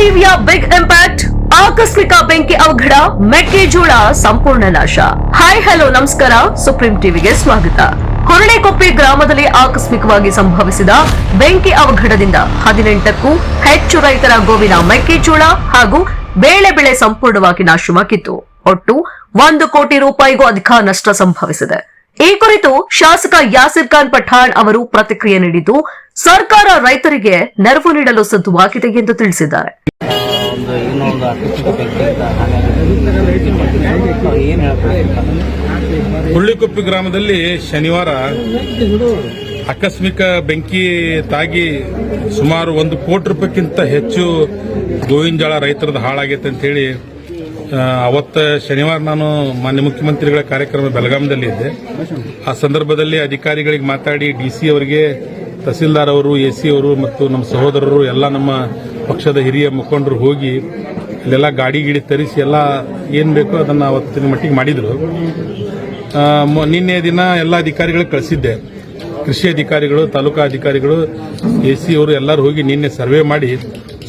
ಟಿವಿಯ big impact, ಆಕಸ್ಮಿಕ ಬೆಂಕಿ ಅವಘಡ ಮೆಕ್ಕೆಜೋಳ ಸಂಪೂರ್ಣ ನಾಶ. ಹಾಯ್ ಹಲೋ ನಮಸ್ಕಾರ. ಸುಪ್ರೀಂ ಟಿವಿಗೆ ಸ್ವಾಗತ. ಹೊರಳೆಕೊಪ್ಪೆ ಗ್ರಾಮದಲ್ಲಿ ಆಕಸ್ಮಿಕವಾಗಿ ಸಂಭವಿಸಿದ ಬೆಂಕಿ ಅವಘಡದಿಂದ ಹದಿನೆಂಟಕ್ಕೂ ಹೆಚ್ಚು ರೈತರ ಗೋವಿನ ಮೆಕ್ಕೆಜೋಳ ಹಾಗೂ ಬೇಳೆ ಬೆಳೆ ಸಂಪೂರ್ಣವಾಗಿ ನಾಶವಾಗಿತ್ತು. ಒಟ್ಟು ಒಂದು ಕೋಟಿ ರೂಪಾಯಿಗೂ ಅಧಿಕ ನಷ್ಟ ಸಂಭವಿಸಿದೆ. ಈ ಕುರಿತು ಶಾಸಕ ಯಾಸಿರ್ ಖಾನ್ ಪಠಾಣ್ ಅವರು ಪ್ರತಿಕ್ರಿಯೆ ನೀಡಿದ್ದು ಸರ್ಕಾರ ರೈತರಿಗೆ ನೆರವು ನೀಡಲು ಸಿದ್ಧವಾಗಿದೆ ಎಂದು ತಿಳಿಸಿದ್ದಾರೆ. ಹುಳ್ಳಿಕೊಪ್ಪಿ ಗ್ರಾಮದಲ್ಲಿ ಶನಿವಾರ ಆಕಸ್ಮಿಕ ಬೆಂಕಿ ತಾಗಿ ಸುಮಾರು ಒಂದು ಕೋಟಿ ರೂಪಾಯಿಗಿಂತ ಹೆಚ್ಚು ಗೋವಿನ ರೈತರದ್ದು ಹಾಳಾಗೈತೆ ಅಂತ ಹೇಳಿ ಅವತ್ತ ಶನಿವಾರ ನಾನು ಮಾನ್ಯ ಮುಖ್ಯಮಂತ್ರಿಗಳ ಕಾರ್ಯಕ್ರಮ ಬೆಳಗಾಂದಲ್ಲಿ ಇದ್ದೆ. ಆ ಸಂದರ್ಭದಲ್ಲಿ ಅಧಿಕಾರಿಗಳಿಗೆ ಮಾತಾಡಿ ಡಿ ಸಿ ಅವರಿಗೆ ತಹಸೀಲ್ದಾರ್ ಅವರು ಎ ಸಿ ಅವರು ಮತ್ತು ನಮ್ಮ ಸಹೋದರರು, ಎಲ್ಲ ನಮ್ಮ ಪಕ್ಷದ ಹಿರಿಯ ಮುಖಂಡರು ಹೋಗಿ ಇಲ್ಲೆಲ್ಲ ಗಾಡಿ ಗಿಡಿ ತರಿಸಿ ಎಲ್ಲ ಏನು ಬೇಕೋ ಅದನ್ನು ಅವತ್ತಿನ ಮಟ್ಟಿಗೆ ಮಾಡಿದರು. ನಿನ್ನೆ ದಿನ ಎಲ್ಲ ಅಧಿಕಾರಿಗಳಿಗೆ ಕಳಿಸಿದ್ದೆ. ಕೃಷಿ ಅಧಿಕಾರಿಗಳು, ತಾಲೂಕಾ ಅಧಿಕಾರಿಗಳು ಎ ಸಿ ಅವರು ಎಲ್ಲರೂ ಹೋಗಿ ನಿನ್ನೆ ಸರ್ವೆ ಮಾಡಿ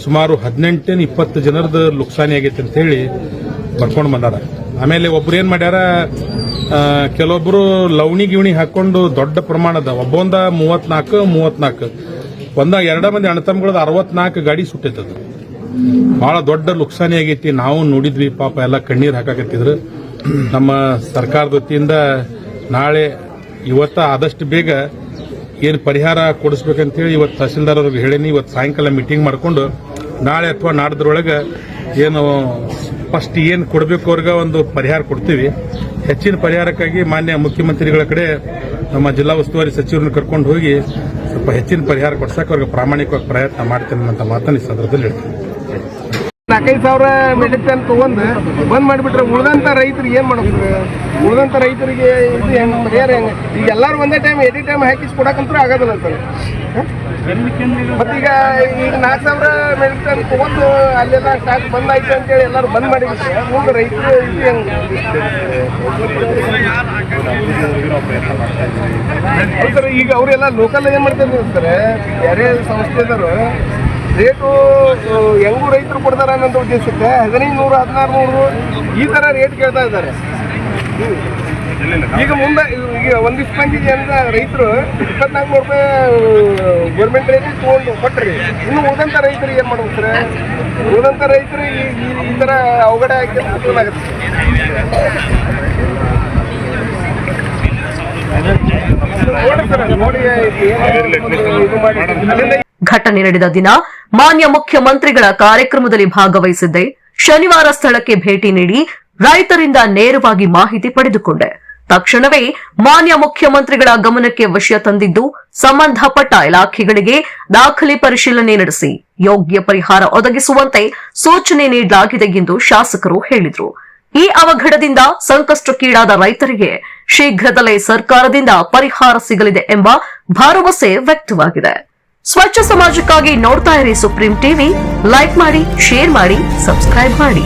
ಸುಮಾರು ಹದಿನೆಂಟೇನು ಇಪ್ಪತ್ತು ಜನರದ್ದು ಲುಕ್ಸಾನಿ ಆಗೈತೆ ಅಂತ ಹೇಳಿ ಬರ್ಕೊಂಡು ಬಂದಾರ. ಆಮೇಲೆ ಒಬ್ರು ಏನು ಮಾಡ್ಯಾರ ಕೆಲವೊಬ್ರು ಲವಣಿ ಗಿವಣಿ ಹಾಕೊಂಡು ದೊಡ್ಡ ಪ್ರಮಾಣದ ಒಬ್ಬೊಂದ ಮೂವತ್ನಾಲ್ಕು ಮೂವತ್ನಾಲ್ಕು. ಒಂದ ಎರಡ ಮಂದಿ ಅಣ್ಣತಮ್ಮಗಳದ ಅರವತ್ನಾಲ್ಕು ಗಾಡಿ ಸುಟ್ಟೈತದು ಬಹಳ ದೊಡ್ಡ ನುಕ್ಸಾನಿ ಆಗೈತಿ. ನಾವು ನೋಡಿದ್ವಿ, ಪಾಪ ಎಲ್ಲ ಕಣ್ಣೀರ್ ಹಾಕಾಕತ್ತಿದ್ರು. ನಮ್ಮ ಸರ್ಕಾರದ ವತಿಯಿಂದ ನಾಳೆ ಇವತ್ತ ಆದಷ್ಟು ಬೇಗ ಏನು ಪರಿಹಾರ ಕೊಡಿಸ್ಬೇಕಂತೇಳಿ ಇವತ್ತು ತಹಸೀಲ್ದಾರ್ ಅವ್ರಿಗೆ ಹೇಳೀನಿ. ಇವತ್ತು ಸಾಯಂಕಾಲ ಮೀಟಿಂಗ್ ಮಾಡಿಕೊಂಡು ನಾಳೆ ಅಥವಾ ನಾಡ್ದ್ರೊಳಗೆ ಏನು ಫಸ್ಟ್ ಏನು ಕೊಡಬೇಕು ಅವ್ರಿಗೆ ಒಂದು ಪರಿಹಾರ ಕೊಡ್ತೀವಿ. ಹೆಚ್ಚಿನ ಪರಿಹಾರಕ್ಕಾಗಿ ಮಾನ್ಯ ಮುಖ್ಯಮಂತ್ರಿಗಳ ಕಡೆ ನಮ್ಮ ಜಿಲ್ಲಾ ಉಸ್ತುವಾರಿ ಸಚಿವರನ್ನು ಕರ್ಕೊಂಡು ಹೋಗಿ ಸ್ವಲ್ಪ ಹೆಚ್ಚಿನ ಪರಿಹಾರ ಕೊಡ್ಸಕ್ಕೆ ಅವ್ರಿಗೆ ಪ್ರಾಮಾಣಿಕವಾಗಿ ಪ್ರಯತ್ನ ಮಾಡ್ತೇನೆ ಅಂತ ಮಾತನ್ನು ಈ ಸಂದರ್ಭದಲ್ಲಿ ಹೇಳ್ತೀನಿ. ನಾಲ್ಕೈದು ಸಾವಿರ ಮೆಡಿಸಿನ್ ತಗೊಂಡು ಬಂದ್ ಮಾಡಿಬಿಟ್ರೆ ಉಳಿದಂತ ರೈತರಿಗೆ ಏನ್ ಮಾಡ್ಬೇಕು ಉಳಿದಂಥ ರೈತರಿಗೆ ಇದು ಈಗ ಎಲ್ಲಾರು ಒಂದೇ ಟೈಮ್ ಎಡಿ ಟೈಮ್ ಹಾಕಿಸಿ ಕೊಡಕಂತೂ ಆಗೋದಿಲ್ಲ ಸರ್. ಮತ್ತೀಗ ಈಗ ನಾಲ್ಕು ಸಾವಿರ ಮೆಡಿಸಿನ್ ತಗೊಂಡು ಅಲ್ಲೆಲ್ಲ ಸ್ಟಾಕ್ ಬಂದ್ ಆಯ್ತು ಅಂತೇಳಿ ಎಲ್ಲರೂ ಬಂದ್ ಮಾಡಿ ಮುಂದೆ ರೈತರು ಇದು ಹೆಂಗ್. ಸರ್, ಈಗ ಅವರೆಲ್ಲ ಲೋಕಲ್ ಏನ್ ಮಾಡ್ತಾರೆ ಸರ್ ಬೇರೆ ಸಂಸ್ಥೆದವರು ರೇಟು ಹೆಂಗು ರೈತರು ಕೊಡ್ತಾರ ಅನ್ನೋ ಉದ್ದೇಶಕ್ಕೆ ಹದಿನೈದು ನೂರು, ಹದಿನಾರು ನೂರು ಈ ತರ ರೇಟ್ ಕೇಳ್ತಾ ಇದ್ದಾರೆ. ಈಗ ಮುಂದೆ ಈಗ ಒಂದಿಷ್ಟು ಮಂದಿ ಅಂತ ರೈತರು ಇಪ್ಪತ್ನಾಲ್ಕು ರೂಪಾಯಿ ಗೌರ್ಮೆಂಟ್ ರೇಟಿಗೆ ತೊಗೊಂಡು ಕೊಟ್ಟರಿ ಇನ್ನು ಉಳಿದಂತ ರೈತರಿಗೆ ಏನ್ ಮಾಡ್ಬೇಕು ಸರ್? ಉಳಿದಂತ ರೈತರು ಈ, ಈ- ತರ ಅವಘಡ ಮಾಡಿ. ಘಟನೆ ನಡೆದ ದಿನ ಮಾನ್ಯ ಮುಖ್ಯಮಂತ್ರಿಗಳ ಕಾರ್ಯಕ್ರಮದಲ್ಲಿ ಭಾಗವಹಿಸಿದ್ದೆ. ಶನಿವಾರ ಸ್ಥಳಕ್ಕೆ ಭೇಟಿ ನೀಡಿ ರೈತರಿಂದ ನೇರವಾಗಿ ಮಾಹಿತಿ ಪಡೆದುಕೊಂಡೆ. ತಕ್ಷಣವೇ ಮಾನ್ಯ ಮುಖ್ಯಮಂತ್ರಿಗಳ ಗಮನಕ್ಕೆ ವಿಷಯ ತಂದಿದ್ದು, ಸಂಬಂಧಪಟ್ಟ ಇಲಾಖೆಗಳಿಗೆ ದಾಖಲೆ ಪರಿಶೀಲನೆ ನಡೆಸಿ ಯೋಗ್ಯ ಪರಿಹಾರ ಒದಗಿಸುವಂತೆ ಸೂಚನೆ ನೀಡಲಾಗಿದೆ ಎಂದು ಶಾಸಕರು ಹೇಳಿದರು. ಈ ಅವಘಡದಿಂದ ಸಂಕಷ್ಟಕ್ಕೀಡಾದ ರೈತರಿಗೆ ಶೀಘ್ರದಲ್ಲೇ ಸರ್ಕಾರದಿಂದ ಪರಿಹಾರ ಸಿಗಲಿದೆ ಎಂಬ ಭರವಸೆ ವ್ಯಕ್ತವಾಗಿದೆ. ಸ್ವಚ್ಛ ಸಮಾಜಕ್ಕಾಗಿ ನೋಡ್ತಾ ಇರಿ ಸುಪ್ರೀಂ ಟಿವಿ. ಲೈಕ್ ಮಾಡಿ, ಶೇರ್ ಮಾಡಿ, ಸಬ್ಸ್ಕ್ರೈಬ್ ಮಾಡಿ.